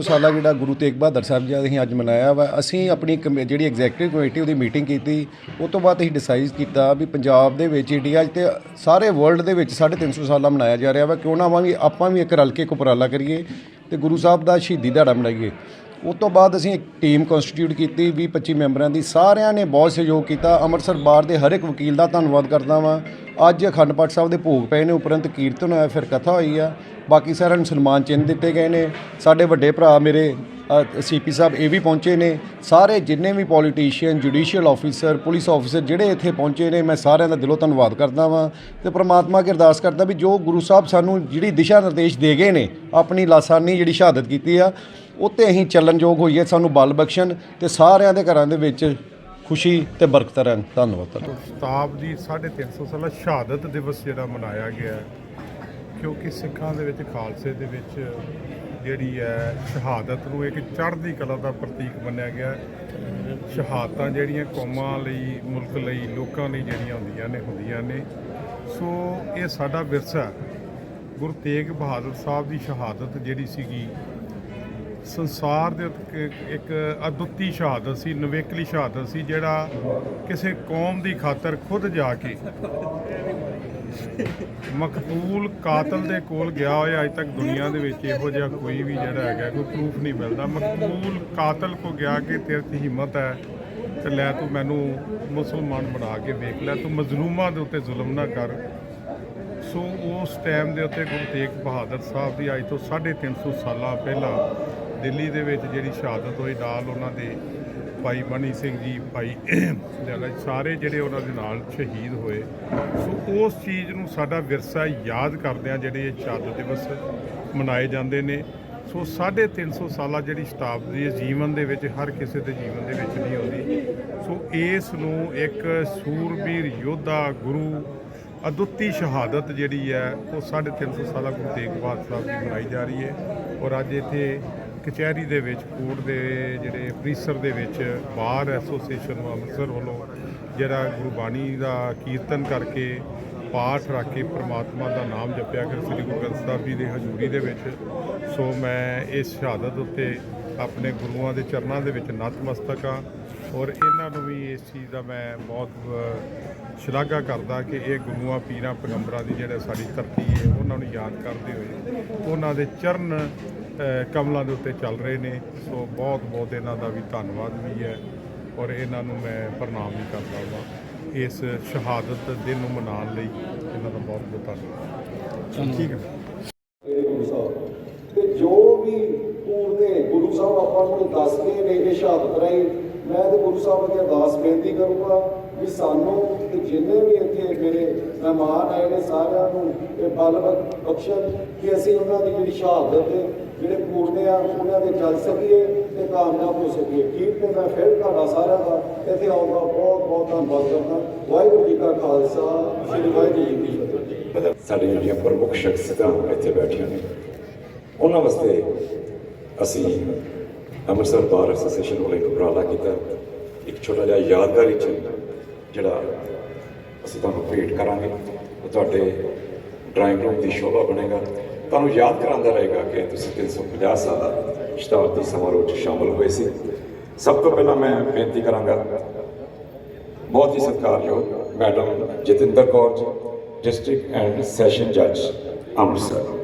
ਸਾਲਾ ਜਿਹੜਾ ਗੁਰੂ ਤੇਗ ਬਹਾਦਰ ਸਾਹਿਬ ਜੀ ਦਾ ਅਸੀਂ ਅੱਜ ਮਨਾਇਆ ਵਾ, ਅਸੀਂ ਆਪਣੀ ਕਮੇ- ਜਿਹੜੀ ਐਗਜ਼ੈਕਟਿਵ ਕਮੇਟੀ ਉਹਦੀ ਮੀਟਿੰਗ ਕੀਤੀ ਉਸ ਤੋਂ ਬਾਅਦ ਅਸੀਂ ਡਿਸਾਈਡ ਕੀਤਾ ਵੀ ਪੰਜਾਬ ਦੇ ਵਿੱਚ ਇੰਡੀਆ 'ਚ ਤੇ ਸਾਰੇ ਵਰਲਡ ਦੇ ਵਿੱਚ 350 ਸਾਲਾ ਮਨਾਇਆ ਜਾ ਰਿਹਾ ਵਾ, ਕਿਉਂ ਨਾ ਆਪਾਂ ਵੀ ਆਪਾਂ ਵੀ ਇੱਕ ਰਲ ਕੇ ਇੱਕ ਉਪਰਾਲਾ ਕਰੀਏ ਤੇ ਗੁਰੂ ਸਾਹਿਬ ਦਾ ਸ਼ਹੀਦੀ ਦਿਹਾੜਾ ਮਨਾਈਏ। ਉਸ ਤੋਂ ਬਾਅਦ ਅਸੀਂ ਇੱਕ ਟੀਮ ਕਨਸਟੀਟਿਊਟ ਕੀਤੀ 20 25 ਮੈਂਬਰਾਂ ਦੀ, ਸਾਰਿਆਂ ਨੇ ਬਹੁਤ ਸਹਿਯੋਗ ਕੀਤਾ, ਅੰਮ੍ਰਿਤਸਰ ਬਾਰ ਦੇ ਹਰ ਇੱਕ ਵਕੀਲ ਦਾ ਧੰਨਵਾਦ ਕਰਦਾ ਵਾਂ। ਅੱਜ ਅਖੰਡ ਪਾਠ ਸਾਹਿਬ ਦੇ ਭੋਗ ਪਏ ਨੇ, ਉਪਰੰਤ ਕੀਰਤਨ ਹੋਇਆ, ਫਿਰ ਕਥਾ ਹੋਈ ਆ। ਬਾਕੀ ਸਾਰਿਆਂ ਨੂੰ ਸਨਮਾਨ ਚਿੰਨ੍ਹ ਦਿੱਤੇ ਗਏ ਨੇ। ਸਾਡੇ ਵੱਡੇ ਭਰਾ ਮੇਰੇ ਸੀਪੀ ਸਾਹਿਬ ਇਹ ਵੀ ਪਹੁੰਚੇ ਨੇ। ਸਾਰੇ ਜਿੰਨੇ ਵੀ politician judicial officer police officer ਜਿਹੜੇ ਇੱਥੇ ਪਹੁੰਚੇ ਨੇ, ਮੈਂ ਸਾਰਿਆਂ ਦਾ ਦਿਲੋਂ ਧੰਨਵਾਦ ਕਰਦਾ ਵਾਂ ਤੇ ਪ੍ਰਮਾਤਮਾ ਅੱਗੇ ਅਰਦਾਸ ਕਰਦਾ ਵੀ ਜੋ ਗੁਰੂ ਸਾਹਿਬ ਸਾਨੂੰ ਜਿਹੜੀ ਦਿਸ਼ਾ ਨਿਰਦੇਸ਼ ਦੇ ਗਏ ਨੇ, ਆਪਣੀ ਲਾਸਾਨੀ ਜਿਹੜੀ ਸ਼ਹਾਦਤ ਕੀਤੀ ਆ, ਉੱਤੇ ਅਸੀਂ ਚੱਲਣਯੋਗ ਹੋਈਏ, ਸਾਨੂੰ ਬਲ ਬਖਸ਼ਣ ਤੇ ਸਾਰਿਆਂ ਦੇ ਘਰਾਂ ਦੇ ਵਿੱਚ ਖੁਸ਼ੀ ਤੇ ਬਰਕਤ ਰਹਿਣ। ਧੰਨਵਾਦ ਤੁਹਾਡਾ। ਸ਼ਤਾਬ ਦੀ 350 ਸਾਲਾ ਸ਼ਹਾਦਤ ਦਿਵਸ ਜਿਹੜਾ ਮਨਾਇਆ ਗਿਆ ਕਿਉਂਕਿ ਸਿੱਖਾਂ ਦੇ ਵਿੱਚ, ਖਾਲਸੇ ਦੇ ਵਿੱਚ ਜਿਹੜੀ ਹੈ, ਸ਼ਹਾਦਤ ਨੂੰ ਇੱਕ ਚੜ੍ਹਦੀ ਕਲਾ ਦਾ ਪ੍ਰਤੀਕ ਮੰਨਿਆ ਗਿਆ ਸ਼ਹਾਦਤਾਂ ਜਿਹੜੀਆਂ ਕੌਮਾਂ ਲਈ, ਮੁਲਕ ਲਈ, ਲੋਕਾਂ ਲਈ ਜਿਹੜੀਆਂ ਹੁੰਦੀਆਂ ਨੇ ਹੁੰਦੀਆਂ ਨੇ। ਸੋ ਇਹ ਸਾਡਾ ਵਿਰਸਾ ਗੁਰੂ ਤੇਗ ਬਹਾਦਰ ਸਾਹਿਬ ਦੀ ਸ਼ਹਾਦਤ ਜਿਹੜੀ ਸੀਗੀ ਸੰਸਾਰ ਦੇ ਉੱਤੇ ਇੱਕ- ਅਦੁੱਤੀ ਸ਼ਹਾਦਤ ਸੀ, ਨਵੇਕਲੀ ਸ਼ਹਾਦਤ ਸੀ, ਜਿਹੜਾ ਕਿਸੇ ਕੌਮ ਦੀ ਖਾਤਰ ਖੁਦ ਜਾ ਕੇ ਮਕਤੂਲ ਕਾਤਲ ਦੇ ਕੋਲ ਗਿਆ ਹੋਇਆ। ਅਜੇ ਤੱਕ ਦੁਨੀਆ ਦੇ ਵਿੱਚ ਇਹੋ ਜਿਹਾ ਕੋਈ ਵੀ ਜਿਹੜਾ ਹੈਗਾ, ਕੋਈ ਪ੍ਰੂਫ ਨਹੀਂ ਮਿਲਦਾ। ਮਕਤੂਲ ਕਾਤਲ ਕੋ ਗਿਆ ਕਿ ਤੇਰੇ 'ਚ ਹਿੰਮਤ ਹੈ ਤੇ ਲੈ ਤੂੰ ਮੈਨੂੰ ਮੁਸਲਮਾਨ ਬਣਾ ਕੇ ਵੇਖ ਲੈ, ਤੂੰ ਮਜ਼ਲੂਮਾਂ ਦੇ ਉੱਤੇ ਜ਼ੁਲਮ ਨਾ ਕਰ। ਸੋ ਉਸ ਟਾਈਮ ਦੇ ਉੱਤੇ ਗੁਰੂ ਤੇਗ ਬਹਾਦਰ ਸਾਹਿਬ ਦੀ ਅੱਜ ਤੋਂ 350 ਸਾਲਾਂ ਪਹਿਲਾਂ ਦਿੱਲੀ ਦੇ ਵਿੱਚ ਜਿਹੜੀ ਸ਼ਹਾਦਤ ਹੋਈ, ਨਾਲ ਉਹਨਾਂ ਦੇ ਭਾਈ ਮਨੀ ਸਿੰਘ ਜੀ, ਭਾਈ ਜਿਹੜਾ ਸਾਰੇ ਜਿਹੜੇ ਉਹਨਾਂ ਦੇ ਨਾਲ ਸ਼ਹੀਦ ਹੋਏ। ਸੋ ਉਸ ਚੀਜ਼ ਨੂੰ ਸਾਡਾ ਵਿਰਸਾ ਯਾਦ ਕਰਦਿਆਂ ਜਿਹੜੇ ਇਹ ਸ਼ਹਾਦਤ ਦਿਵਸ ਮਨਾਏ ਜਾਂਦੇ ਨੇ। ਸੋ 350 ਸਾਲਾ ਜਿਹੜੀ ਸ਼ਤਾਬਦੀ ਹੈ, ਜੀਵਨ ਦੇ ਵਿੱਚ ਹਰ ਕਿਸੇ ਦੇ ਜੀਵਨ ਦੇ ਵਿੱਚ ਨਹੀਂ ਆਉਂਦੀ। ਸੋ ਇਸ ਨੂੰ ਇੱਕ ਸੂਰਬੀਰ ਯੋਧਾ ਗੁਰੂ ਅਦੁੱਤੀ ਸ਼ਹਾਦਤ ਜਿਹੜੀ ਹੈ, ਉਹ 350 ਸਾਲਾ ਗੁਰੂ ਤੇਗ ਬਹਾਦਰ ਸਾਹਿਬ ਦੀ ਮਨਾਈ ਜਾ ਰਹੀ ਹੈ। ਔਰ ਅੱਜ ਇੱਥੇ ਕਚਹਿਰੀ ਦੇ ਵਿੱਚ, ਕੋਰਟ ਦੇ ਜਿਹੜੇ ਪ੍ਰੀਸਰ ਦੇ ਵਿੱਚ ਬਾਰ ਐਸੋਸੀਏਸ਼ਨ ਅੰਮ੍ਰਿਤਸਰ ਵੱਲੋਂ ਜਿਹੜਾ ਗੁਰਬਾਣੀ ਦਾ ਕੀਰਤਨ ਕਰਕੇ ਪਾਠ ਰੱਖ ਕੇ ਪ੍ਰਮਾਤਮਾ ਦਾ ਨਾਮ ਜਪਿਆ ਕਰ ਸ੍ਰੀ ਗੁਰੂ ਗ੍ਰੰਥ ਸਾਹਿਬ ਜੀ ਦੀ ਹਜ਼ੂਰੀ ਦੇ ਵਿੱਚ। ਸੋ ਮੈਂ ਇਸ ਸ਼ਹਾਦਤ ਉੱਤੇ ਆਪਣੇ ਗੁਰੂਆਂ ਦੇ ਚਰਨਾਂ ਦੇ ਵਿੱਚ ਨਤਮਸਤਕ ਹਾਂ ਔਰ ਇਹਨਾਂ ਨੂੰ ਵੀ ਇਸ ਚੀਜ਼ ਦਾ ਮੈਂ ਬਹੁਤ ਸ਼ਲਾਘਾ ਕਰਦਾ ਕਿ ਇਹ ਗੁਰੂਆਂ, ਪੀਰਾਂ, ਪੈਗੰਬਰਾਂ ਦੀ ਜਿਹੜਾ ਸਾਡੀ ਧਰਤੀ ਹੈ, ਉਹਨਾਂ ਨੂੰ ਯਾਦ ਕਰਦੇ ਹੋਏ, ਉਹਨਾਂ ਦੇ ਚਰਨ ਕਮਲਾਂ ਦੇ ਉੱਤੇ ਚੱਲ ਰਹੇ ਨੇ। ਸੋ ਬਹੁਤ ਬਹੁਤ ਇਹਨਾਂ ਦਾ ਵੀ ਧੰਨਵਾਦ ਵੀ ਹੈ ਔਰ ਇਹਨਾਂ ਨੂੰ ਮੈਂ ਪ੍ਰਣਾਮ ਵੀ ਕਰਦਾ ਹਾਂ ਇਸ ਸ਼ਹਾਦਤ ਦਿਨ ਨੂੰ ਮਨਾਉਣ ਲਈ। ਇਹਨਾਂ ਦਾ ਬਹੁਤ ਬਹੁਤ ਧੰਨਵਾਦ। ਠੀਕ ਹੈ। ਇਹ ਗੁਰੂ ਸਾਹਿਬ। ਤੇ ਜੋ ਵੀ ਪੂਰਨੇ ਗੁਰੂ ਸਾਹਿਬ ਆਪਾਂ ਨੂੰ ਦੱਸਦੇ ਨੇ ਇਹ ਸ਼ਹਾਦਤ ਰਾਹੀਂ ਮੈਂ ਤੇ ਗੁਰੂ ਸਾਹਿਬ ਅੱਗੇ ਅਰਦਾਸ ਬੇਨਤੀ ਕਰੂੰਗਾ ਵੀ ਸਾਨੂੰ ਤੇ ਜਿੰਨੇ ਵੀ ਇੱਥੇ ਮੇਰੇ ਮਹਿਮਾਨ ਆਏ ਨੇ ਸਾਰਿਆਂ ਨੂੰ ਇਹ ਬਲ ਬਖ- ਬਖਸ਼ਣ ਕਿ ਅਸੀਂ ਉਹਨਾਂ ਦੀ ਜਿਹੜੀ ਸ਼ਹਾਦਤ ਦੇ ਜਿਹੜੇ ਪੂਰਨੇ ਆ, ਉਹਨਾਂ ਦੇ ਚੱਲ ਸਕੀਏ ਤੇ ਕਾਮਯਾਬ ਹੋ ਸਕੀਏ। ਠੀਕ ਤੇ ਮੈਂ ਫਿਰ ਤੁਹਾਡਾ ਸਾਰਿਆਂ ਦਾ ਇੱਥੇ ਆਉਣ ਦਾ ਬਹੁਤ ਬਹੁਤ ਧੰਨਵਾਦ ਕਰਦਾ। ਵਾਹਿਗੁਰੂ ਜੀ ਕਾ ਖਾਲਸਾ, ਸ੍ਰੀ ਵਾਹਿਗੁਰੂ ਜੀ ਕੀ ਫਤਿਹ। ਸਾਡੀਆਂ ਜਿਹੜੀਆਂ ਪ੍ਰਮੁੱਖ ਸ਼ਖਸੀਅਤਾਂ ਇੱਥੇ ਬੈਠੀਆਂ ਨੇ, ਉਹਨਾਂ ਵਾਸਤੇ ਅਸੀਂ ਅੰਮ੍ਰਿਤਸਰ ਬਾਰ ਐਸੋਸੀਏਸ਼ਨ ਵੱਲੋਂ ਇੱਕ ਉਪਰਾਲਾ ਕੀਤਾ। ਇੱਕ ਛੋਟਾ ਜਿਹਾ ਯਾਦਗਾਰੀ ਚਿੰਨ੍ਹ ਜਿਹੜਾ ਅਸੀਂ ਤੁਹਾਨੂੰ ਭੇਟ ਕਰਾਂਗੇ, ਉਹ ਤੁਹਾਡੇ ਡਰਾਇੰਗ ਰੂਮ ਦੀ ਸ਼ੋਭਾ ਬਣੇਗਾ। ਤੁਹਾਨੂੰ ਯਾਦ ਕਰਾਉਂਦਾ ਰਹੇਗਾ ਕਿ ਤੁਸੀਂ 350 ਸਾਲ ਸ਼ਤਾਬਦੀ ਸਮਾਰੋਹ 'ਚ ਸ਼ਾਮਲ ਹੋਏ ਸੀ। ਸਭ ਤੋਂ ਪਹਿਲਾਂ ਮੈਂ ਬੇਨਤੀ ਕਰਾਂਗਾ, ਬਹੁਤ ਹੀ ਸਤਿਕਾਰਯੋਗ madam Jatinder Kaur ji, district and session ਜੱਜ ਅੰਮ੍ਰਿਤਸਰ।